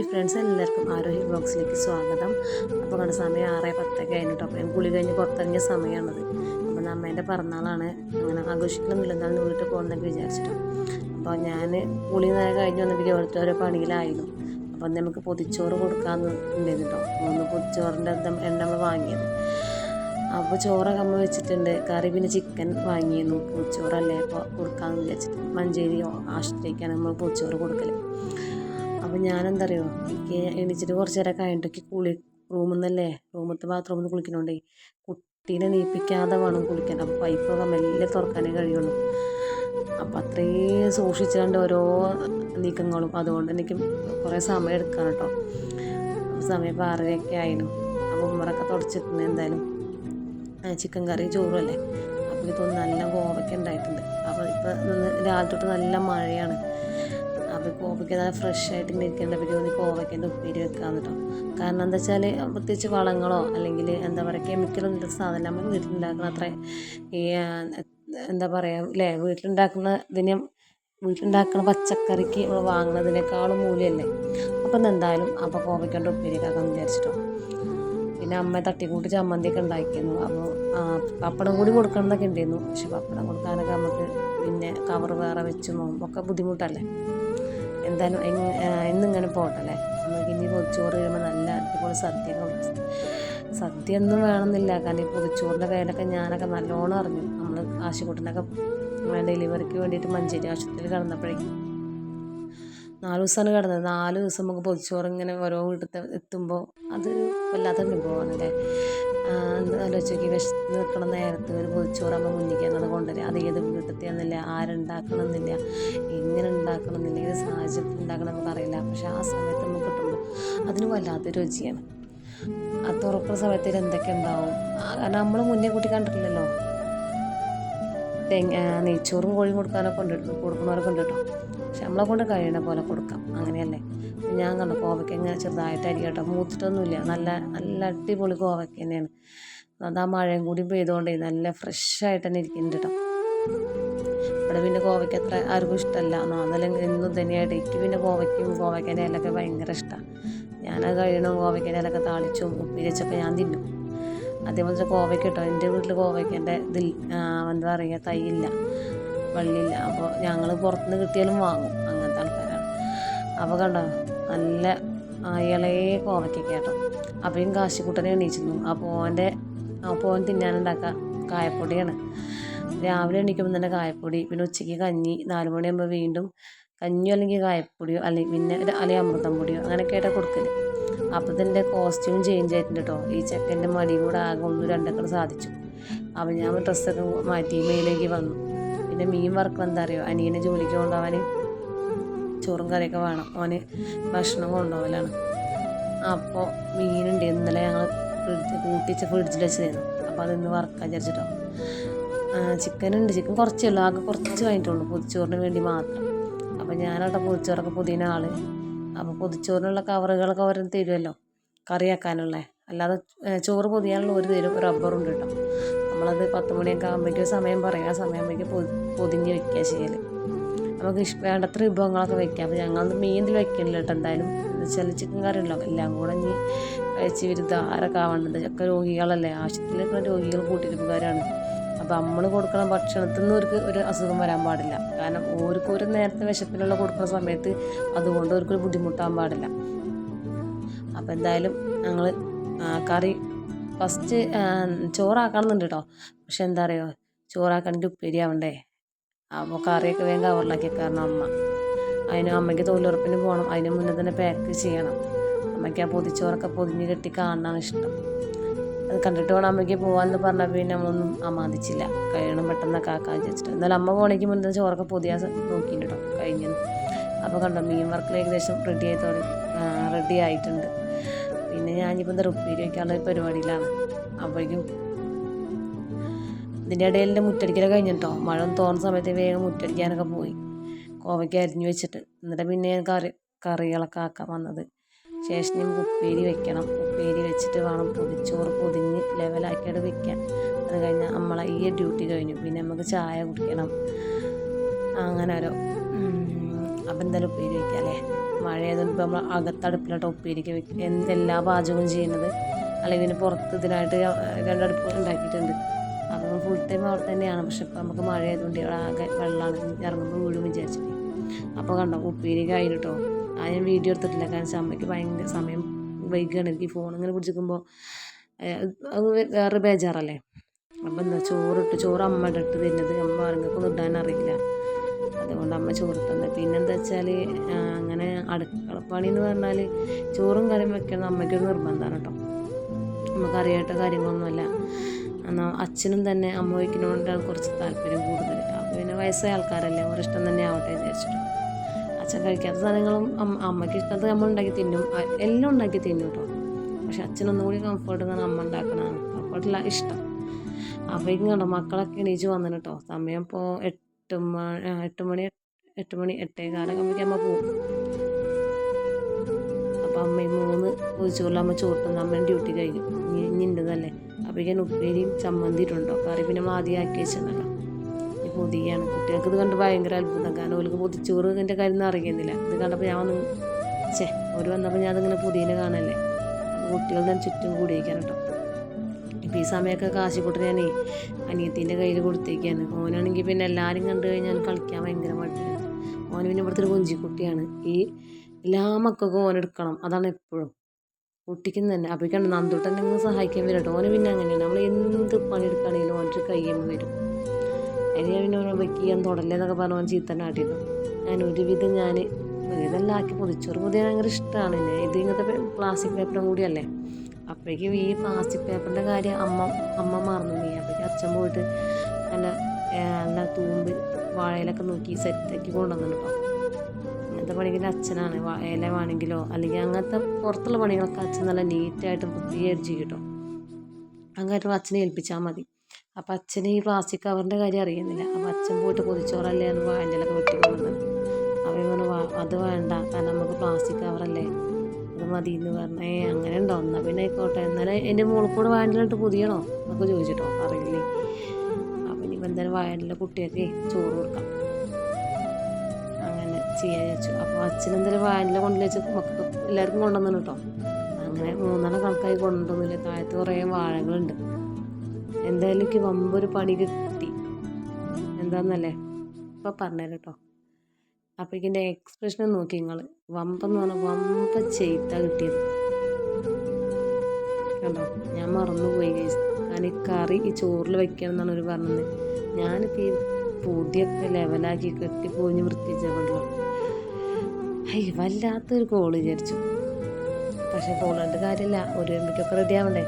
Hi friends എല്ലാവർക്കും ആരോഗ്യ ബോക്സിലേക്ക് സ്വാഗതം. അപ്പോൾ കണ്ട സമയം ആറ് പത്തൊക്കെ കഴിഞ്ഞിട്ടോ അപ്പോൾ ഞാൻ കുളി കഴിഞ്ഞ് പുറത്തിറങ്ങിയ സമയമാണത്. അപ്പോൾ അമ്മേന്റെ പിറന്നാളാണ്. അങ്ങനെ ആഘോഷിക്കണമെന്നില്ല എന്നാലും വീട്ടിൽ പോകണമെന്നൊക്കെ വിചാരിച്ചിട്ട്. അപ്പോൾ ഞാൻ കുളി നേരം കഴിഞ്ഞ് വന്നപ്പോൾ ഓരോരുത്തരോ പണിയിലായിരുന്നു. അപ്പോൾ നമുക്ക് പൊതിച്ചോറ് കൊടുക്കാമെന്ന് ഉണ്ടായിരുന്നു കേട്ടോ മൂന്ന് പൊതിച്ചോറിന്റെ എണ്ണ നമ്മൾ വാങ്ങിയത്. അപ്പോൾ ചോറൊക്കെ അമ്മ വെച്ചിട്ടുണ്ട്. കറി പിന്നെ ചിക്കൻ വാങ്ങിയിരുന്നു. പൂച്ചോറല്ലേ അപ്പോൾ കൊടുക്കാമെന്ന് വിചാരിച്ചിട്ട് മഞ്ചേരിയോ ആശുപത്രിക്കാണ് നമ്മൾ പൂച്ചോറ് കൊടുക്കൽ അപ്പോൾ ഞാനെന്താ അറിയോ എനിക്ക് എണീച്ചിട്ട് കുറച്ച് നേരം കഴിഞ്ഞിട്ടൊക്കെ കുളി റൂമിൽ നിന്നല്ലേ റൂമത്തെ ബാത്റൂമിൽ നിന്ന് കുളിക്കണോണ്ടേ കുട്ടീനെ നീപ്പിക്കാതെ വേണം കുളിക്കാൻ. അപ്പോൾ പൈപ്പൊക്കെ മെല്ലെ തുറക്കാനേ കഴിയുള്ളൂ. അപ്പം അത്രയും സൂക്ഷിച്ചുകൊണ്ട് ഓരോ നീക്കങ്ങളും. അതുകൊണ്ട് എനിക്ക് കുറേ സമയം എടുക്കാൻ കേട്ടോ സമയം ഇപ്പോൾ ആറരയൊക്കെ ആയിരുന്നു അപ്പോൾ ഉമ്മറൊക്കെ തുടച്ചിട്ടുണ്ട് എന്തായാലും. ചിക്കൻ കറി ചോറുമല്ലേ അപ്പോൾ ഇതൊന്നും നല്ല കോവയ്ക്ക ഉണ്ടായിട്ടുണ്ട്. അപ്പോൾ ഇപ്പോൾ രാവിലെ തൊട്ട് നല്ല മഴയാണ്. അപ്പോൾ കോവയ്ക്ക് നല്ല ഫ്രഷ് ആയിട്ട് മേടിക്കേണ്ട ഇരിക്കേണ്ട ഒന്ന് കോവയ്ക്കന്റെ ഉപ്പേരി വെക്കാന്ന് കേട്ടോ കാരണം എന്താ വെച്ചാൽ പ്രത്യേകിച്ച് വളങ്ങളോ അല്ലെങ്കിൽ എന്താ പറയുക കെമിക്കലൊന്നും ഇല്ലാത്ത സാധനം നമ്മൾ വീട്ടിലുണ്ടാക്കുന്ന അത്ര ഈ എന്താ പറയുക അല്ലേ വീട്ടിലുണ്ടാക്കുന്ന ഇതിന് വീട്ടിലുണ്ടാക്കുന്ന പച്ചക്കറിക്ക് നമ്മൾ വാങ്ങുന്നതിനേക്കാളും മൂല്യമല്ലേ അപ്പം എന്തായാലും അപ്പോൾ കോവയ്ക്കേണ്ട ഉപ്പേരി ആക്കാമെന്ന് വിചാരിച്ചിട്ടോ. പിന്നെ അമ്മ തട്ടിക്കൂട്ടി ചമ്മന്തിയൊക്കെ ഉണ്ടാക്കിയിരുന്നു അപ്പോൾ പപ്പടം കൂടി കൊടുക്കണം എന്നൊക്കെ ഉണ്ടായിരുന്നു പക്ഷെ പപ്പടം കൊടുക്കാനൊക്കെ നമുക്ക് പിന്നെ കവർ വേറെ വെച്ച് ഒക്കെ ബുദ്ധിമുട്ടല്ലേ. എന്തായാലും ഇന്നിങ്ങനെ പോട്ടല്ലേ നമുക്ക് ഇനി പൊതിച്ചോറ് കഴിയുമ്പോൾ നല്ല അടിപൊളി സദ്യ സദ്യ ഒന്നും വേണമെന്നില്ല. കാരണം ഈ പൊതിച്ചോറിന്റെ കയ്യിലൊക്കെ ഞാനൊക്കെ നല്ലോണം അറിഞ്ഞു. നമ്മൾ ആശുപത്രിയിലൊക്കെ ഡെലിവറിക്ക് വേണ്ടിയിട്ട് മഞ്ചേരി ആശുപത്രിയിൽ കിടന്നപ്പോഴേക്കും നാല് ദിവസമാണ് കിടന്നത്. നാല് ദിവസം നമുക്ക് പൊതിച്ചോറ് ഇങ്ങനെ ഓരോ വീട്ടിൽ എത്തുമ്പോൾ അതൊരു വല്ലാത്ത അനുഭവമാണ് അല്ലേ? ആലോചിച്ച് വിശന്ന് നിൽക്കണ നേരത്ത് ഒരു പൊതിച്ചോറാകുമ്പോൾ മുന്നിലേക്ക് അങ്ങനെ കൊണ്ടുവരിക അത് ഏത് വീട്ടിലത്തെയെന്നില്ല ആരുണ്ടാക്കണമെന്നില്ല എങ്ങനെ ഉണ്ടാക്കണമെന്നില്ല ഏത് സാഹചര്യത്തിൽ ഉണ്ടാക്കണം നമുക്കറിയില്ല പക്ഷെ ആ സമയത്ത് നമുക്ക് കിട്ടുമ്പോൾ അതിന് വല്ലാത്ത രുചിയാണ്. ആ തുറക്കുന്ന സമയത്തിൽ എന്തൊക്കെ ഉണ്ടാവും? കാരണം നമ്മൾ മുന്നേ കൂട്ടി കണ്ടിട്ടില്ലല്ലോ. തേങ്ങ നെയ്ച്ചോറും കോഴിയും കൊടുക്കാനൊക്കെ ഉണ്ട് കൊടുക്കുന്നവരൊക്കെ ഉണ്ട് കേട്ടോ. നമ്മളെ കൊണ്ട് കഴിയണ പോലെ കൊടുക്കാം. അങ്ങനെയല്ലേ? ഞാൻ കണ്ട കോവയ്ക്ക ഇങ്ങനെ ചെറുതായിട്ട് കേട്ടോ. മൂത്തിട്ടൊന്നുമില്ല. നല്ല നല്ല അടിപൊളി കോവയ്ക്ക തന്നെയാണ്. അതാ മഴയും കൂടി പെയ്തുകൊണ്ടേ നല്ല ഫ്രഷായിട്ട് തന്നെ ഇരിക്കുന്നുണ്ട് കേട്ടോ. ഇവിടെ പിന്നെ കോവയ്ക്ക് അത്ര ആർക്കും ഇഷ്ടമല്ല. എന്നാലും എന്നും തന്നെയായിട്ട് എനിക്ക് പിന്നെ കോവയ്ക്കും കോവയ്ക്കേന്റെ ഇലൊക്കെ ഭയങ്കര ഇഷ്ടമാണ് ഞാനത് കഴിയണം കോവയ്ക്കേന്റെ ഇലൊക്കെ താളിച്ചും ഉപ്പിരിച്ചൊക്കെ ഞാൻ തിന്നും. അതേപോലെ കോവയ്ക്ക് കേട്ടോ. എന്റെ വീട്ടിൽ കോവയ്ക്കേന്റെ ഇതിൽ എന്താ പറയുക തൈയില്ല വള്ളിയില്ല. അപ്പോൾ ഞങ്ങൾ പുറത്തുനിന്ന് കിട്ടിയാലും വാങ്ങും. അങ്ങനത്തെ ആൾക്കാരാണ് അപ്പോൾ കണ്ടോ നല്ല ഇളയെ കോവയ്ക്കൊക്കെ കേട്ടോ അപ്പോഴും കാശിക്കുട്ടനെ എണീച്ചിരുന്നു. അപ്പോൾ ഓന്റെ അപ്പോൾ ഓൻ തിന്നാനുണ്ടാക്കുക കായപ്പൊടിയാണ്. രാവിലെ എണീക്കുമ്പോൾ തന്നെ കായപ്പൊടി പിന്നെ ഉച്ചയ്ക്ക് കഞ്ഞി നാല് മണിയാകുമ്പോൾ വീണ്ടും കഞ്ഞിയോ അല്ലെങ്കിൽ കായപ്പൊടിയോ അല്ലെങ്കിൽ പിന്നെ അല്ലെങ്കിൽ അമൃതം പൊടിയോ അങ്ങനെയൊക്കെ ആയിട്ടാണ് കൊടുക്കൽ അപ്പോൾ ഇതിന്റെ കോസ്റ്റ്യൂം ചേഞ്ച് ആയിട്ടുണ്ട് കേട്ടോ ഈ ചെക്കന്റെ മടി കൂടെ ആകെ ഒന്നും രണ്ടൊക്കെ സാധിച്ചു. അപ്പം ഞാൻ ഡ്രസ്സൊക്കെ മാറ്റി മേലേക്ക് വന്നു. പിന്നെ മീൻ വർക്ക് എന്താ അറിയോ? അനിയനെ ജോലിക്ക് കൊണ്ടുപോകാൻ ചോറും കറിയൊക്കെ വേണം. ഓന് ഭക്ഷണം കൊണ്ടുപോകലാണ്. അപ്പോൾ മീനുണ്ട് ഇന്നലെ ഞങ്ങൾ ഫ്രിഡ്ജ് കൂട്ടിച്ച് ഫ്രിഡ്ജിൽ വെച്ചതായിരുന്നു അപ്പോൾ അതൊന്ന് വറക്കാൻ വിചാരിച്ചിട്ടോ. ചിക്കൻ ഉണ്ട്. ചിക്കൻ കുറച്ചേ ഉള്ളൂ. ആകെ കുറച്ച് കഴിഞ്ഞിട്ടുള്ളൂ. പൊതിച്ചോറിന് വേണ്ടി മാത്രം. അപ്പോൾ ഞാനവിടെ പൊതിച്ചോറൊക്കെ പുതിയ ആൾ അപ്പോൾ പൊതിച്ചോറിനുള്ള കവറുകളൊക്കെ ഓരോ തരുമല്ലോ? കറിയാക്കാനുള്ളത് അല്ലാതെ ചോറ് പൊതിയാനുള്ള ഒരു തരും. റബ്ബറുണ്ട് കേട്ടോ. നമ്മളത് പത്ത് മണിയൊക്കെ ആകുമ്പോഴേക്കും സമയം പറയാം. ആ സമയം ആകുമ്പോഴേക്കും പൊതിഞ്ഞ് വെക്കുക ചെയ്യൽ നമുക്ക് വേണ്ടത്ര വിഭവങ്ങളൊക്കെ വെക്കാം. അപ്പോൾ ഞങ്ങൾ മീനിൽ വെക്കണില്ല കേട്ടോ എന്തായാലും. ചില ചിക്കൻ കറി ഉണ്ടാവും എല്ലാം കൂടെ ഇനി കഴിച്ച് വിരുദ്ധ ആരൊക്കെ ആവേണ്ടത്? ഒക്കെ രോഗികളല്ലേ? ആശുപത്രിയിലൊക്കെ രോഗികൾ കൂട്ടിരിപ്പുകാരാണ്. അപ്പോൾ നമ്മൾ കൊടുക്കുന്ന ഭക്ഷണത്തിൽ നിന്ന് അവർക്ക് ഒരു അസുഖം വരാൻ പാടില്ല. കാരണം ഓർക്ക് ഒരു നേരത്തെ വിശപ്പിനുള്ള കൊടുക്കുന്ന സമയത്ത് അതുകൊണ്ട് അവർക്കൊരു ബുദ്ധിമുട്ടാൻ പാടില്ല. അപ്പോൾ എന്തായാലും ഞങ്ങൾ കറി ഫസ്റ്റ് ചോറാക്കണം എന്നുണ്ട് കേട്ടോ. പക്ഷെ എന്താ പറയുക ചോറാക്കണമെങ്കിൽ ഉപ്പേരി ആവണ്ടേ? അപ്പോൾ കറിയൊക്കെ വേഗം കവറിലാക്കി കാരണം അമ്മ. അതിന് അമ്മയ്ക്ക് തൊഴിലുറപ്പിന് പോകണം. അതിന് മുന്നേ തന്നെ പാക്ക് ചെയ്യണം. അമ്മയ്ക്ക് ആ പൊതിച്ചോറൊക്കെ പൊതിഞ്ഞ് കെട്ടി കാണാനാണ് ഇഷ്ടം. അത് കണ്ടിട്ട് വേണം അമ്മയ്ക്ക് പോകാമെന്ന് പറഞ്ഞാൽ പിന്നെ നമ്മളൊന്നും അമാദിച്ചില്ല കഴിയണം പെട്ടെന്നൊക്കെ ആക്കാൻ വെച്ചിട്ട് എന്നാലും അമ്മ പോകണമെങ്കിൽ മുന്നേ ചോറൊക്കെ പൊതിയാൻ നോക്കിയിട്ട് കേട്ടോ കഴിഞ്ഞത് അപ്പോൾ കണ്ടോ മീൻ വർക്കിൽ ഏകദേശം റെഡി ആയി തുടങ്ങി റെഡി ആയിട്ടുണ്ട്. പിന്നെ ഞാനിപ്പോൾ എന്താ ഉപ്പേരി വയ്ക്കാനുള്ള പരിപാടിയിലാണ്. അപ്പോഴേക്കും ഇതിന്റെ ഇടയിൽ എന്റെ മുറ്റടിക്കലൊക്കെ കഴിഞ്ഞിട്ടോ? മഴ തോന്നുന്ന സമയത്ത് വേഗം മുറ്റടിക്കാനൊക്കെ പോയി. കോവയ്ക്ക് അരിഞ്ഞു വെച്ചിട്ട്. എന്നിട്ട് പിന്നെ കറി കറികളൊക്കെ ആക്കാൻ വന്നത്. ശേഷം ഞാൻ ഉപ്പേരി വെക്കണം. ഉപ്പേരി വെച്ചിട്ട് വേണം പൊതിച്ചോറ് പൊതിഞ്ഞ് ലെവലാക്കിയിട്ട് വെക്കാൻ. അത് കഴിഞ്ഞാൽ നമ്മളെ ഈ ഡ്യൂട്ടി കഴിഞ്ഞു. പിന്നെ നമുക്ക് ചായ കുടിക്കണം. അങ്ങനെ ഓരോ. അപ്പം എന്തായാലും ഉപ്പേരി വയ്ക്കാം അല്ലേ? മഴയായതുകൊണ്ട് ഇപ്പോൾ നമ്മൾ അകത്തടുപ്പിലോട്ട് ഉപ്പേരിക്ക് വെക്കും. എന്തെല്ലാ പാചകവും ചെയ്യുന്നത്? അല്ലെങ്കിൽ പിന്നെ പുറത്ത് ഇതിനായിട്ട് രണ്ടടുപ്പ് ഉണ്ടാക്കിയിട്ടുണ്ട്. അപ്പോൾ ഫുൾ ടൈം അവിടെ തന്നെയാണ്. പക്ഷെ ഇപ്പം നമുക്ക് മഴ ആയതുകൊണ്ട് ഇവിടെ ആകെ വെള്ളമാണ്. ഇറങ്ങുമ്പോൾ വീടും വിചാരിച്ചിട്ട്. അപ്പോൾ കണ്ടോ ഉപ്പേരി കഴിഞ്ഞിട്ടോ ആ വീഡിയോ എടുത്തിട്ടില്ല. കാരണം അമ്മയ്ക്ക് ഭയങ്കര സമയം വൈകുകയാണ് എനിക്ക് ഫോൺ ഇങ്ങനെ പിടിച്ചിരിക്കുമ്പോൾ അത് വേറെ ബേജാറല്ലേ? അപ്പം എന്താ ചോറിട്ട് ചോറ് അമ്മ ഇട്ട് തരുന്നത്. അമ്മ ആരെങ്കിലും ഇടാൻ അറിയില്ല. അതുകൊണ്ട് അമ്മ ചോറ് തന്നെ. പിന്നെന്താ വെച്ചാൽ അങ്ങനെ അടുക്കളപ്പണി എന്ന് പറഞ്ഞാൽ ചോറും കറിയും വെക്കണം അമ്മയ്ക്കൊരു നിർബന്ധമാണ് കേട്ടോ നമുക്കറിയാത്ത കാര്യങ്ങളൊന്നുമല്ല. എന്നാൽ അച്ഛനും തന്നെ അമ്മ വയ്ക്കുന്നതുകൊണ്ടാണ് കുറച്ച് താല്പര്യം കൂടുതൽ പിന്നെ വയസ്സായ ആൾക്കാരല്ലേ ഓരോ ഇഷ്ടം തന്നെ ആവട്ടെ വിചാരിച്ചിട്ട്. അച്ഛൻ കഴിക്കാത്ത സാധനങ്ങളും അമ്മ അമ്മയ്ക്ക് ഇഷ്ടത്തെ നമ്മൾ ഉണ്ടാക്കി തിന്നും. എല്ലാം ഉണ്ടാക്കി തിന്നും കേട്ടോ. പക്ഷെ അച്ഛനൊന്നും കൂടി കംഫർട്ട് എന്നാണ് അമ്മ ഉണ്ടാക്കണതാണ് കംഫർട്ടില്ല ഇഷ്ടം. അപ്പോഴേക്കും കണ്ടോ മക്കളൊക്കെ എണീച്ച് വന്നു കേട്ടോ സമയം ഇപ്പോൾ എട്ട് മണി എട്ട് മണി എട്ട് മണി എട്ടേ കാലം ആകുമ്പോഴേക്കും അമ്മ പോകും അപ്പോൾ അമ്മ ഈ മൂന്ന് ഒഴിച്ചുകൊള്ള അമ്മ ചോർത്തുന്ന. അമ്മയും ഡ്യൂട്ടി കഴിഞ്ഞു. ഇനി ഇനി ഉണ്ടതല്ലേ അപ്പോഴേക്കും ഉപ്പേരിയും ചമ്മന്തിയിട്ടുണ്ടോ? കറി പിന്നെ ആദ്യം വെച്ചിട്ടുണ്ടല്ലോ ഈ പൊതിയാണ്. കുട്ടികൾക്ക് ഇത് കണ്ട് ഭയങ്കര അത്ഭുതം. കാരണം ഓർക്ക് പൊതിച്ചോറ് എന്റെ കാര്യം അറിയുന്നില്ല ഇത് കണ്ടപ്പോൾ ഞാൻ വന്ന് ചേ ഒരു വന്നപ്പോൾ ഞാൻ അതിങ്ങനെ പുതിയനെ കാണല്ലേ? കുട്ടികൾ ഞാൻ ചുറ്റും കൂടിയിരിക്കാൻ കേട്ടോ ഇപ്പോൾ ഈ സമയമൊക്കെ കാശിക്കൂട്ട് ഞാൻ അനിയത്തിന്റെ കയ്യിൽ കൊടുത്തേക്കാണ്. ഓനാണെങ്കിൽ പിന്നെ എല്ലാവരും കണ്ടു കഴിഞ്ഞാൽ കളിക്കാൻ ഭയങ്കര മടിയാണ്. ഓന് പിന്നെ ഇവിടുത്തെ ഒരു കൊഞ്ചിക്കുട്ടിയാണ്. ഈ എല്ലാ മക്കൾക്കും ഓനെടുക്കണം. അതാണ് എപ്പോഴും. കുട്ടിക്കും തന്നെ. അപ്പോഴേക്കാണ് നന്ദോട്ടൻ നിങ്ങൾ സഹായിക്കാൻ വരും കേട്ടോ. ഓന് പിന്നെ അങ്ങനെയാണ്. നമ്മൾ എന്ത് പണിയെടുക്കുകയാണെങ്കിലും ഓന്റെ കയ്യുമ്പോൾ വരും. അതിന് ഞാൻ പിന്നെ ഓരോ വെക്ക് ചെയ്യാൻ എന്നൊക്കെ പറഞ്ഞ് ഓൻ ചീത്തന്നെ ആട്ടിയിരുന്നു ഞാൻ ഒരുവിധം ഞാൻ ഇതെല്ലാം ആക്കി പൊതിച്ചോറ് പൊതിയാൻ ഭയങ്കര ഇഷ്ടമാണ് എന്നെ ഇത് ഇങ്ങനത്തെ പ്ലാസ്റ്റിക് പേപ്പറും കൂടിയല്ലേ. അപ്പോഴേക്കും ഈ പ്ലാസ്റ്റിക് പേപ്പറിന്റെ കാര്യം അമ്മ അമ്മ മറന്നു പോയി. അപ്പോഴേക്കും അച്ഛൻ പോയിട്ട് നല്ല നല്ല തൂമ്പ് വാഴയിലൊക്കെ നോക്കി സെറ്റാക്കി കൊണ്ടുവന്നിട്ടുണ്ടോ. അങ്ങനത്തെ പണിക്ക് അച്ഛനാണ്. ഇല വേണമെങ്കിലോ അല്ലെങ്കിൽ അങ്ങനത്തെ പുറത്തുള്ള പണികളൊക്കെ അച്ഛൻ നല്ല നീറ്റായിട്ട് വൃത്തിയായിട്ട് ചെയ്യട്ടോ അങ്ങനെ അച്ഛനെ ഏൽപ്പിച്ചാൽ മതി. അപ്പം അച്ഛന് ഈ പ്ലാസ്റ്റിക് കവറിന്റെ കാര്യം അറിയുന്നില്ല. അപ്പം അച്ഛൻ പോയിട്ട് കൊതിച്ചോറല്ലേ എന്ന് വാഴന്റെലൊക്കെ വെട്ടിക്കൊണ്ടുവന്നത് അപ്പം പറഞ്ഞു അത് വേണ്ട. കാരണം നമുക്ക് പ്ലാസ്റ്റിക് കവറല്ലേ അത് മതി എന്ന് പറഞ്ഞേ. ഏ അങ്ങനെ ഉണ്ടോ? എന്നാൽ പിന്നെ ആയിക്കോട്ടെ. എന്നാലും എന്റെ മോളിൽ കൂടെ പുതിയണോ? എന്നൊക്കെ ചോദിച്ചിട്ടോ. അറിയില്ലേ? അപ്പം ഇനി എന്തായാലും വാഴന്റെ കുട്ടിയൊക്കെ ചോറ് കൊടുക്കാം. ചെയ്യാൻ വിചാരിച്ചു. അപ്പോൾ അച്ഛൻ എന്തായാലും വാഴയില കൊണ്ടു വെച്ച് എല്ലാവർക്കും കൊണ്ടുവന്നു കേട്ടോ. അങ്ങനെ മൂന്നെണ്ണം കണക്കായി കൊണ്ടുവന്നില്ല? താഴത്ത് കുറേ വാഴകളുണ്ട്. എന്തായാലും എനിക്ക് വമ്പൊരു പണി കിട്ടി. എന്താന്നല്ലേ? ഇപ്പം പറഞ്ഞുതരാം കേട്ടോ. അപ്പോൾ എന്റെ എക്സ്പ്രഷൻ നോക്കി നിങ്ങൾ വമ്പെന്ന് പറഞ്ഞാൽ വമ്പ ചെയ്ത കിട്ടിയത്. കണ്ടോ? ഞാൻ മറന്നുപോയി പോയി കാരണം ഈ കറി ഈ ചോറിൽ വെക്കണം എന്നാണ് ഒരു പറഞ്ഞത്. ഞാനിപ്പോൾ ഈ പൊതിയൊക്കെ ലെവലാക്കി കെട്ടി പോഞ്ഞ് വെള്ളം അയ്യ വല്ലാത്തൊരു കോൾ വിചാരിച്ചു. പക്ഷെ കണ്ട് കാര്യമില്ല ഒരു എമ്പിക്കൊക്കെ റെഡി ആവണ്ടേ?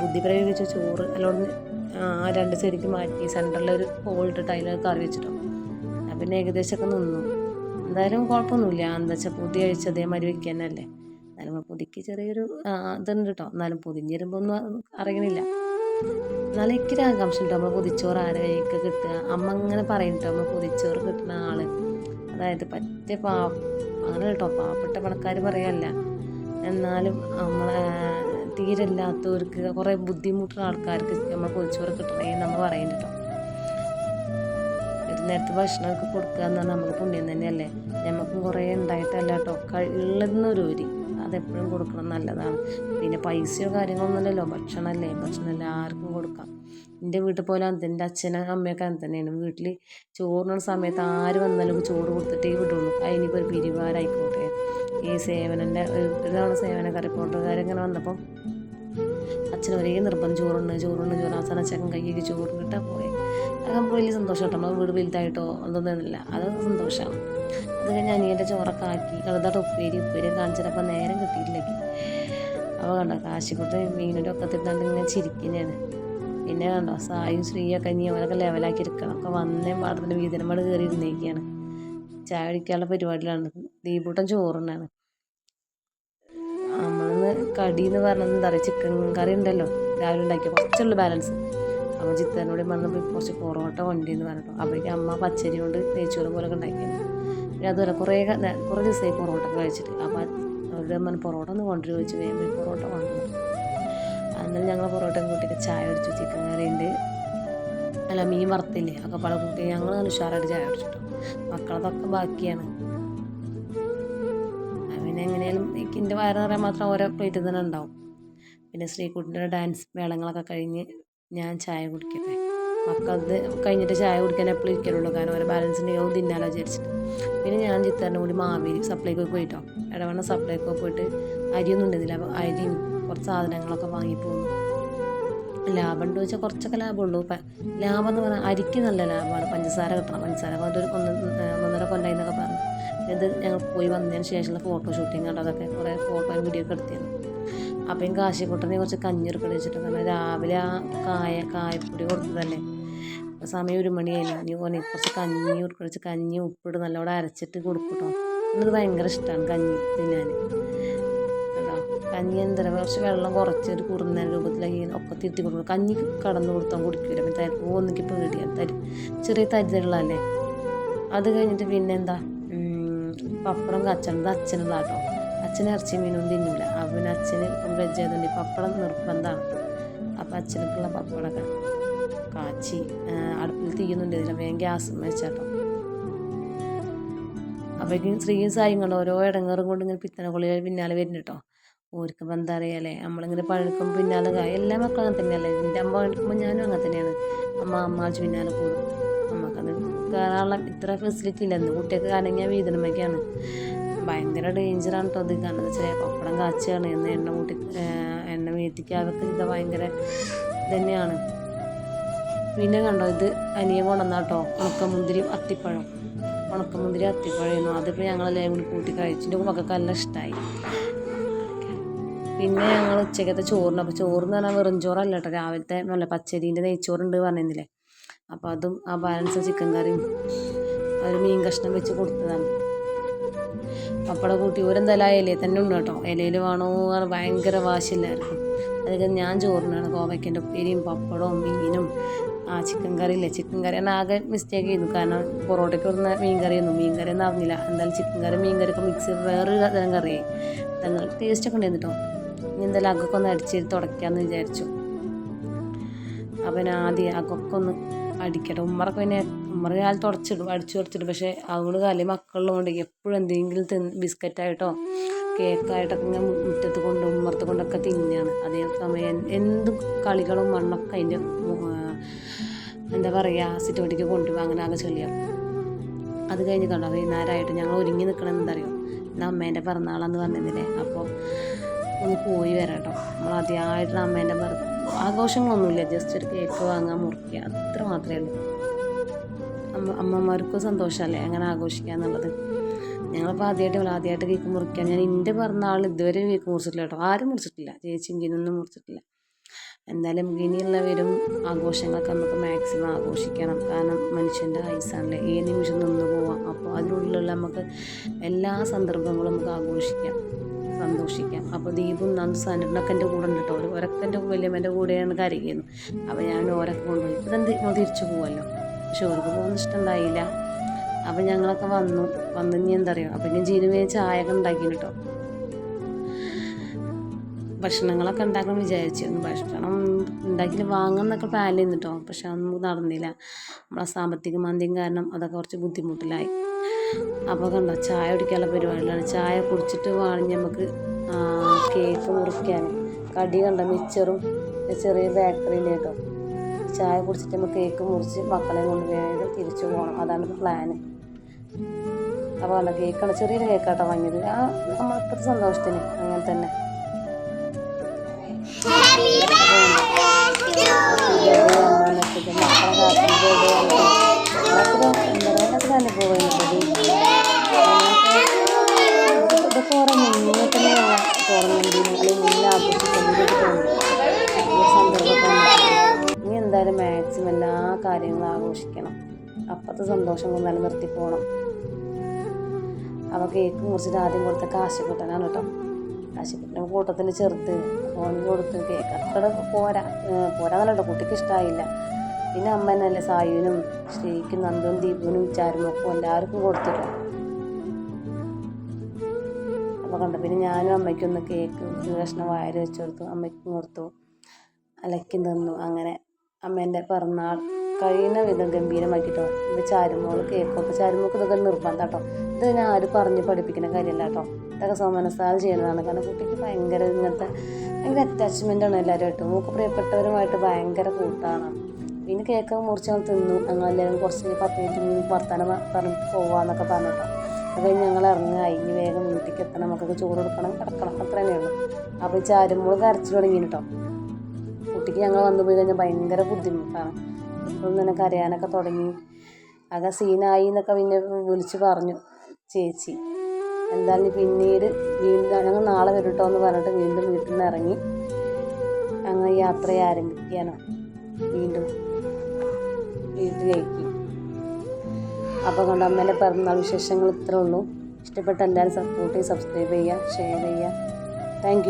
ബുദ്ധി പ്രയോഗിച്ച ചോറ് അല്ലോണ്ട് ആ രണ്ട് സൈഡിലേക്ക് മാറ്റി സെന്ററിൽ ഒരു ഇട്ടിട്ട് അതിൽ കറി വെച്ചിട്ടോ. പിന്നെ ഏകദേശമൊക്കെ നിന്നു. എന്തായാലും കുഴപ്പമൊന്നുമില്ല. എന്താ വെച്ചാൽ പുതിയ അഴിച്ച് അതേമാതിരി വെക്കാനല്ലേ. എന്നാലും ആ പുതിക്ക് ചെറിയൊരു ഇതുണ്ട് കേട്ടോ എന്നാലും പൊതിഞ്ഞ് വരുമ്പോൾ ഒന്നും അറിയണില്ല. എന്നാലും എനിക്കൊരു ആകാംക്ഷ ഉണ്ട് നമ്മൾ പൊതിച്ചോറ് ആരെ കിട്ടുക? അമ്മ അങ്ങനെ പറയുന്നുണ്ട് നമ്മൾ പൊതിച്ചോറ് കിട്ടുന്ന ആൾ. അതായത് പറ്റ പാ അങ്ങനെ കേട്ടോ. പാവപ്പെട്ട പണക്കാർ പറയല്ല. എന്നാലും നമ്മളെ തീരെ ഇല്ലാത്തവർക്ക് കുറേ ബുദ്ധിമുട്ടുള്ള ആൾക്കാർക്ക് നമ്മൾ പൊതിച്ചോറ് കിട്ടണേ നമ്മൾ പറയുന്നുണ്ട് കേട്ടോ. ഒരു നേരത്തെ ഭക്ഷണമൊക്കെ കൊടുക്കുക എന്ന് പറഞ്ഞാൽ നമുക്ക് പുണ്യം തന്നെയല്ലേ? നമുക്കും കുറേ ഉണ്ടായിട്ടല്ല കേട്ടോ. ഉള്ളതെന്നൊരു ഒരു അതെപ്പോഴും കൊടുക്കണം നല്ലതാണ്. പിന്നെ പൈസയോ കാര്യങ്ങളൊന്നുമല്ലല്ലോ. ഭക്ഷണമല്ലേ? ഭക്ഷണം എല്ലാവർക്കും കൊടുക്കാം. എന്റെ വീട്ടിൽ പോലെ എന്റെ അച്ഛനും അമ്മയൊക്കെ അങ്ങനെ തന്നെയാണ്. വീട്ടിൽ ചോറിനുള്ള സമയത്ത് ആര് വന്നാലും ചോറ് കൊടുത്തിട്ടേ വിടുള്ളൂ. അതിനിപ്പോൾ ഒരു പിരിവാരായിക്കോട്ടെ ഈ സേവനന്റെ ഒരു തവണ സേവനക്കാർ റിപ്പോർട്ടുകാരിങ്ങനെ വന്നപ്പം അച്ഛൻ ഒരേ നിർബന്ധം ചോറുണ്ട് ചോറുണ്ട് ചോറ്. അവസാനം അച്ഛൻ കൈയ്ക്ക് ചോറ് കിട്ടാൻ പോയി അത് നമുക്ക് വലിയ സന്തോഷം കേട്ടോ നമ്മൾ വീട് വലുതായിട്ടോ ഒന്നൊന്നുമില്ല അത് സന്തോഷമാണ്. അത് കഴിഞ്ഞ് അനിയന്റെ ചോറൊക്കെ ആക്കി കറുതായിട്ട് ഉപ്പേരി ഉപ്പേരി കാണിച്ചിട്ടപ്പോൾ നേരം കിട്ടിയിട്ടില്ലെങ്കിൽ അപ്പോൾ കണ്ടോ കാശിക്കുട്ടി മീനിന്റെ ഒക്കെ തിരുന്നാണ്ട് ഇങ്ങനെ ചിരിക്കുന്നതാണ്. പിന്നെ കണ്ടോ സായും ശ്രീയൊക്കെ ഇനി അവരൊക്കെ ലെവലാക്കി എടുക്കണം. ഒക്കെ വന്നേ പാടത്തിന്റെ വീതനമാട് കയറി ഇരുന്നേക്കാണ്. ചായ കുടിക്കാനുള്ള പരിപാടിയിലാണ്. ദീപൂട്ടൻ ചോറുണ്ടാണ് നമ്മളിന്ന് കടി എന്ന് പറഞ്ഞത് എന്താ പറയുക ചിക്കൻ കറി ഉണ്ടല്ലോ. രാവിലെ ഉണ്ടാക്കിയ കുറച്ചുള്ള ബാലൻസ് അപ്പോൾ ചിത്തനോട് വന്നപ്പോൾ കുറച്ച് പൊറോട്ട വണ്ടി എന്ന് പറഞ്ഞിട്ടോ. അപ്പോഴേക്കും അമ്മ പച്ചരി കൊണ്ട് നെയ്ച്ചോറ് പോലൊക്കെ ഉണ്ടാക്കിയത്. പിന്നെ അതുപോലെ കുറേ കുറേ ദിവസമായി പൊറോട്ട കഴിച്ചിട്ട്. അപ്പോൾ അവരുടെ അമ്മ പൊറോട്ട ഒന്ന് കൊണ്ടുവരും ചോദിച്ചു വേഗം പൊറോട്ട വാങ്ങുന്നു അന്നേരം ഞങ്ങൾ പൊറോട്ടയും കൂട്ടിയിട്ട് ചായ അടിച്ചു ചിക്കൻ കറി ഉണ്ട് അല്ല മീൻ വറുത്തില്ലേ? ഒക്കെ പല കൂട്ടി ഞങ്ങൾ നല്ല ഉഷാറായിട്ട് ചായ അടിച്ചിട്ടു മക്കളതൊക്കെ ബാക്കിയാണ്. പിന്നെ എനിക്ക് എന്റെ വയറ് നിറയാൻ മാത്രം ഓരോ പ്ലേറ്റിൽ തന്നെ ഉണ്ടാവും. പിന്നെ ശ്രീകുട്ടിന്റെ ഡാൻസ് മേളങ്ങളൊക്കെ കഴിഞ്ഞ് ഞാൻ ചായ കുടിക്കട്ടെ. മക്കളത് കഴിഞ്ഞിട്ട് ചായ കുടിക്കാൻ എപ്പോഴും ഇരിക്കലുള്ളൂ. കാരണം ഓരോ ബാലൻസ് യോഗം തിന്നാലോ വിചാരിച്ചിട്ട്. പിന്നെ ഞാൻ ചിത്താറിന്റെ കൂടി മാവേലി സപ്ലൈക്കോ പോയിട്ടോ. ഇടവണ്ണ സപ്ലൈക്കോ പോയിട്ട് അരിയൊന്നും ഉണ്ടെന്നില്ല. അപ്പോൾ അരിയും കുറച്ച് സാധനങ്ങളൊക്കെ വാങ്ങിപ്പോന്നു ലാഭം ഉണ്ടോ ചോദിച്ചാൽ കുറച്ചൊക്കെ ലാഭമുള്ളൂ ലാഭം എന്ന് പറഞ്ഞാൽ അരിക്ക് നല്ല ലാഭമാണ്. പഞ്ചസാര കിട്ടണം. പഞ്ചസാര അതൊരു ഒന്ന് ഒന്നര കൊല്ലായി എന്നൊക്കെ പറഞ്ഞു. ഇത് ഞങ്ങൾ പോയി വന്നതിന് ശേഷമുള്ള ഫോട്ടോ ഷൂട്ടിങ് കണ്ടോ. അതൊക്കെ കുറേ ഫോട്ടോയും വീഡിയോ ഒക്കെ എടുത്തിരുന്നു. അപ്പം കാശിക്കുട്ടനെ കുറച്ച് കഞ്ഞിറക്കി വെച്ചിട്ടുണ്ട് രാവിലെ ആ കായ കായപ്പൊടി കൊടുത്തതല്ലേ? സമയം ഒരു മണിയായില്ല നീ പോലെ കുറച്ച് കഞ്ഞി കുറച്ച് കഞ്ഞി ഉപ്പിട്ട് നല്ലോണം അരച്ചിട്ട് കൊടുക്കും കേട്ടോ എനിക്ക് ഭയങ്കര ഇഷ്ടമാണ് കഞ്ഞി തിന്നാൻ കേട്ടോ കഞ്ഞി എന്താ കുറച്ച് വെള്ളം കുറച്ച് ഒരു കുറുന്ന രൂപത്തിലാക്കി ഒക്കെ തിരുത്തി കൊടുക്കും. കഞ്ഞി കടന്നു കൊടുത്താൽ കുടിക്കില്ല പിന്നെ തരി ഒന്നിക്ക് പേടിയാണ് തരി ചെറിയ തരിതള്ളല്ലേ? അത് കഴിഞ്ഞിട്ട് പിന്നെന്താ? പപ്പടം കച്ചണത് അച്ഛനുള്ള കേട്ടോ അച്ഛൻ ഇറച്ചി മീനൊന്നും തിന്നില്ല അവൻ അച്ഛന് വെജ് ആയതുകൊണ്ട് ഈ പപ്പടം നിർബന്ധമാണ് അപ്പം അച്ഛനൊക്കെയുള്ള പപ്പടമൊക്കെ ആ, അടുപ്പിൽ തീയുന്നുണ്ട്. ഇതില്ല വേഗം ഗ്യാസ് വെച്ചാട്ടോ. അപ്പോഴേക്കും സ്ത്രീയും സായും കൊണ്ട് ഓരോ ഇടങ്ങേറും കൊണ്ട് ഇങ്ങനെ പിത്തന കുളികൾ പിന്നാലെ വരുന്നു കേട്ടോ ഓർക്കും എന്താ അറിയാലേ നമ്മളിങ്ങനെ പഴക്കും പിന്നാലെ എല്ലാ മക്കളും അങ്ങനെ തന്നെയല്ലേ? എന്റെ അമ്മ പണിക്കുമ്പോൾ ഞാനും അങ്ങനെ തന്നെയാണ്. അമ്മ അമ്മാച്ച് പിന്നാലെ കൂടും. നമുക്കത് കയറാനുള്ള ഇത്ര ഫെസിലിറ്റി ഇല്ലെന്ന് കുട്ടിയൊക്കെ കനങ്ങിയ വീതനമൊക്കെയാണ് ഭയങ്കര ഡേഞ്ചറാണ് കേട്ടോ അത് കാരണം എന്താ വെച്ചാൽ പപ്പടം കാച്ചുകയാണ് എന്ന് എണ്ണ കൂട്ടി എണ്ണ വീട്ടിക്കാതൊക്കെ ഇത് ഭയങ്കര തന്നെയാണ് പിന്നെ കണ്ടോ? ഇത് അനിയൻ കൊണ്ടുവന്നാട്ടോ ഉണക്കമുന്തിരി അത്തിപ്പഴം. ഉണക്കമുന്തിരി അത്തിപ്പഴമായിരുന്നു. അതിപ്പോൾ ഞങ്ങളെല്ലാം കൂടി കൂട്ടി കഴിച്ചിട്ട് മക്കൾക്ക് നല്ല ഇഷ്ടമായി പിന്നെ ഞങ്ങൾ ഉച്ചക്കത്തെ ചോറിന് അപ്പോൾ ചോറ് എന്ന് പറഞ്ഞാൽ വെറും ചോറല്ല കേട്ടോ രാവിലത്തെ നല്ല പച്ചരീന്റെ നെയ്ച്ചോറുണ്ട് പറഞ്ഞിരുന്നില്ലേ? അപ്പോൾ അതും ആ ബാലൻസ് ചിക്കൻ കറിയും ഒരു മീൻ കഷ്ണം വെച്ച് കൊടുത്തതാണ്. പപ്പട കൂട്ടി ഓരെന്തായാലും ആ ഇലയിൽ തന്നെ ഉണ്ട് കേട്ടോ ഇലയിൽ വേണോ ഭയങ്കര വാശില്ലായിരുന്നു അതൊക്കെ ഞാൻ ചോറിനാണ്. കോവയ്ക്കന്റെ ഉപ്പേരിയും പപ്പടവും മീനും ആ ചിക്കൻ കറി ഇല്ലേ? ചിക്കൻ കറി ഞാൻ ആകെ മിസ്റ്റേക്ക് ചെയ്തു. കാരണം പൊറോട്ടയ്ക്ക് വരുന്ന മീൻ കറിയൊന്നും മീൻ കറി ഒന്നും അറിഞ്ഞില്ല എന്തായാലും ചിക്കൻ കറി മീൻ കറി ഒക്കെ മിക്സ് വേറൊരു തരം കറിയായി എന്നാൽ ടേസ്റ്റ് ഒക്കെ ഉണ്ടായിരുന്നു കേട്ടോ ഇനി എന്തായാലും അകൊക്കെ ഒന്ന് അടിച്ച് തുടയ്ക്കാമെന്ന് വിചാരിച്ചു. അപ്പം ഞാൻ ആദ്യം അകൊക്കെ ഒന്ന് അടിക്കട്ടെ. ഉമ്മറൊക്കെ പിന്നെ ഉമ്മറ കാലത്ത് തുടച്ചിടും അടിച്ചു തുടച്ചിടും. പക്ഷേ അതുകൊണ്ട് കാലം മക്കളിലുകൊണ്ട് എപ്പോഴും എന്തെങ്കിലും തിന്ന് ബിസ്ക്കറ്റായിട്ടോ കേക്കായിട്ടൊക്കെ ഇങ്ങനെ മുറ്റത്ത് കൊണ്ടും ഉമ്മറത്ത് കൊണ്ടൊക്കെ തിന്നാണ്. അതേ സമയം എന്ത് കളികളും മണ്ണൊക്കെ അതിന്റെ എന്താ പറയുക സിറ്റോട്ടിക്ക് കൊണ്ടുപോകും അങ്ങനെ ആകെ ചെളിയാവും അത് കഴിഞ്ഞ് കണ്ടോ വൈകുന്നേരമായിട്ട് ഞങ്ങൾ ഒരുങ്ങി നിൽക്കണം എന്തറിയോ എന്റെ അമ്മേന്റെ പിറന്നാളെന്ന് പറഞ്ഞിരുന്നില്ലേ? അപ്പോൾ ഒന്ന് പോയി വരാം കേട്ടോ. നമ്മൾ ആദ്യമായിട്ട് അമ്മേന്റെ ആഘോഷങ്ങളൊന്നുമില്ല ജസ്റ്റ് ഒരു കേക്ക് വാങ്ങാൻ മുറിക്കുക അത്ര മാത്രമേ ഉള്ളൂ. അമ്മ അമ്മമാർക്കും സന്തോഷമല്ലേ അങ്ങനെ ആഘോഷിക്കുക എന്നുള്ളത്? ഞങ്ങളിപ്പോൾ ആദ്യമായിട്ട് ഇവിടെ ആദ്യമായിട്ട് കേക്ക് മുറിക്കാൻ ഞാൻ എന്റെ പിറന്നാൾ ഇതുവരെ കേക്ക് മുറിച്ചിട്ടില്ല കേട്ടോ. ആരും മുറിച്ചിട്ടില്ല. ചേച്ചിയും ഗിനൊന്നും മുറിച്ചിട്ടില്ല. എന്തായാലും ഇനിയുള്ളവരും ആഘോഷങ്ങളൊക്കെ നമുക്ക് മാക്സിമം ആഘോഷിക്കണം. കാരണം മനുഷ്യന്റെ ആയുസാണല്ലേ ഏത് നിമിഷം നിന്ന് പോവാം? അപ്പോൾ അതിനുള്ളിലുള്ള നമുക്ക് എല്ലാ സന്ദർഭങ്ങളും നമുക്ക് ആഘോഷിക്കാം. സന്തോഷിക്കാം. അപ്പോൾ ദീപും നന്ദു സനറിനൊക്കെ എന്റെ കൂടെ ഉണ്ട് കേട്ടോ. ഒരു ഒരൊക്കെ എന്റെ വലിയമ്മേന്റെ കൂടെയാണ് കരയുന്നു അപ്പോൾ ഞാൻ ഓരൊക്കെ കൊണ്ടുപോയി. ഇപ്പം എന്ത് ഇപ്പോൾ തിരിച്ചു പോവല്ലോ. പക്ഷെ ഓർക്ക് പോകുന്ന ഇഷ്ടമുണ്ടായില്ല അപ്പം ഞങ്ങളൊക്കെ വന്നു. വന്നു ഇനി എന്താ പറയുക അപ്പം ഞാൻ ജീനുവേ ചായ ഒക്കെ ഉണ്ടാക്കി കേട്ടോ. ഭക്ഷണങ്ങളൊക്കെ ഉണ്ടാക്കണം വിചാരിച്ചിരുന്നു ഭക്ഷണം ഉണ്ടാക്കി വാങ്ങുന്നൊക്കെ പ്ലാൻ ചെയ്യുന്നു പക്ഷെ അതൊന്നും നടന്നില്ല. നമ്മളെ സാമ്പത്തിക മാന്ദ്യം കാരണം അതൊക്കെ കുറച്ച് ബുദ്ധിമുട്ടിലായി. അപ്പോൾ കണ്ടോ ചായ കുടിക്കാനുള്ള പരിപാടികളാണ്. ചായ കുടിച്ചിട്ട് വേണമെങ്കിൽ നമുക്ക് കേക്ക് മുറിക്കാൻ. കടി കണ്ട മിച്ചറും ചെറിയ ബേക്കറിന്റെ കേട്ടോ ചായ കുടിച്ചിട്ട് നമുക്ക് കേക്ക് മുറിച്ച് മക്കളെ കൊണ്ട് വേഗം തിരിച്ചു പോകണം. അതാണ് പ്ലാന് അപ്പോൾ അല്ല കേക്കാണ് ചെറിയൊരു കേക്കാട്ടോ വാങ്ങിയത്. ആ നമ്മളിപ്പോഴത്തെ സന്തോഷത്തിന്. അങ്ങനെ തന്നെ. ഇനി എന്തായാലും മാക്സിമം എല്ലാ കാര്യങ്ങളും ആഘോഷിക്കണം അപ്പത്തെ സന്തോഷം കൊണ്ടാലും നിർത്തി പോകണം അപ്പോൾ കേക്ക് മുറിച്ചിട്ട് ആദ്യം കൊടുത്ത കാശിക്കുട്ടനാണ് കേട്ടോ. കാശിക്കൂട്ടൻ കൂട്ടത്തിന് ചെറുത്ത് ഫോണിൽ കേക്ക് അത്ര പോരാ പോരാന്നല്ലോ പോരാന്നല്ല കേട്ടോ കുട്ടിക്ക് ഇഷ്ടമായില്ല പിന്നെ അമ്മ തന്നെയല്ലേ സായുവിനും ശ്രീക്കും നന്ദും ദീപുവിനും ചാരുമൊക്കെ എല്ലാവർക്കും കൊടുത്തിട്ടു. അപ്പോൾ കണ്ടു പിന്നെ ഞാനും അമ്മയ്ക്കൊന്ന് കേക്ക് കഷ്ണം വായര വെച്ച് കൊടുത്തു അമ്മയ്ക്കും കൊടുത്തു അലക്കി തന്നു അങ്ങനെ അമ്മേന്റെ പിറന്നാൾ കഴിയുന്ന വിധം ഗംഭീരമാക്കിട്ടോ. ചാരുമോൾ കേൾക്കും കേക്കൊക്കെ ചാരുമോൾക്ക് ഇതൊക്കെ നിർബന്ധം കേട്ടോ. ഇത് ഞാൻ ആര് പറഞ്ഞ് പഠിപ്പിക്കുന്ന കാര്യമല്ല കേട്ടോ. ഇതൊക്കെ സോമനസാൽ ചെയ്യുന്നതാണ്. കാരണം കുട്ടിക്ക് ഭയങ്കര ഇങ്ങനത്തെ ഭയങ്കര അറ്റാച്ച്മെന്റ് ആണ് എല്ലാവരുമായിട്ടും. നമുക്ക് പ്രിയപ്പെട്ടവരുമായിട്ട് ഭയങ്കര കൂട്ടാണ്. പിന്നെ കേക്ക് മുറിച്ച് ഞങ്ങൾ തിന്നു. ഞങ്ങൾ എല്ലാവരും കുറച്ച് പത്ത് മിനിറ്റ് നിന്ന് വർത്താനം പറഞ്ഞിട്ട് പോവാന്നൊക്കെ പറഞ്ഞിട്ടോ അത് കഴിഞ്ഞ് ഞങ്ങൾ ഇറങ്ങി അയിഞ്ഞ് വേഗം വീട്ടിലേക്ക് എത്തണം. നമുക്കൊക്കെ ചോറ് കൊടുക്കണം കിടക്കണം. അത്ര തന്നെയുള്ളൂ അപ്പോൾ ചാരുമ്പോൾ കരച്ചിൽ തുടങ്ങി കേട്ടോ. കുട്ടിക്ക് ഞങ്ങൾ വന്നു പോയി കഴിഞ്ഞാൽ ഭയങ്കര ബുദ്ധിമുട്ടാണ്. തന്നെ കരയാനൊക്കെ തുടങ്ങി. ആകെ സീനായി എന്നൊക്കെ പിന്നെ വിളിച്ച് പറഞ്ഞു. ചേച്ചി എന്തായാലും പിന്നീട് വീണ്ടും ഞങ്ങൾ നാളെ വരും കേട്ടോ എന്ന് പറഞ്ഞിട്ട് വീണ്ടും വീട്ടിൽ നിന്ന് ഇറങ്ങി. അങ്ങനെ യാത്ര ആരംഭിക്കുകയാണ്. വീണ്ടും വീട്ടിലേക്ക്. അപ്പോൾ കൊണ്ട് അമ്മേന്റെ പിറന്നാൾ വിശേഷങ്ങൾ ഇത്രേ ഉള്ളൂ. ഇഷ്ടപ്പെട്ട എല്ലാവരും സപ്പോർട്ട് ചെയ്യുക സബ്സ്ക്രൈബ് ചെയ്യുക ഷെയർ ചെയ്യുക. താങ്ക്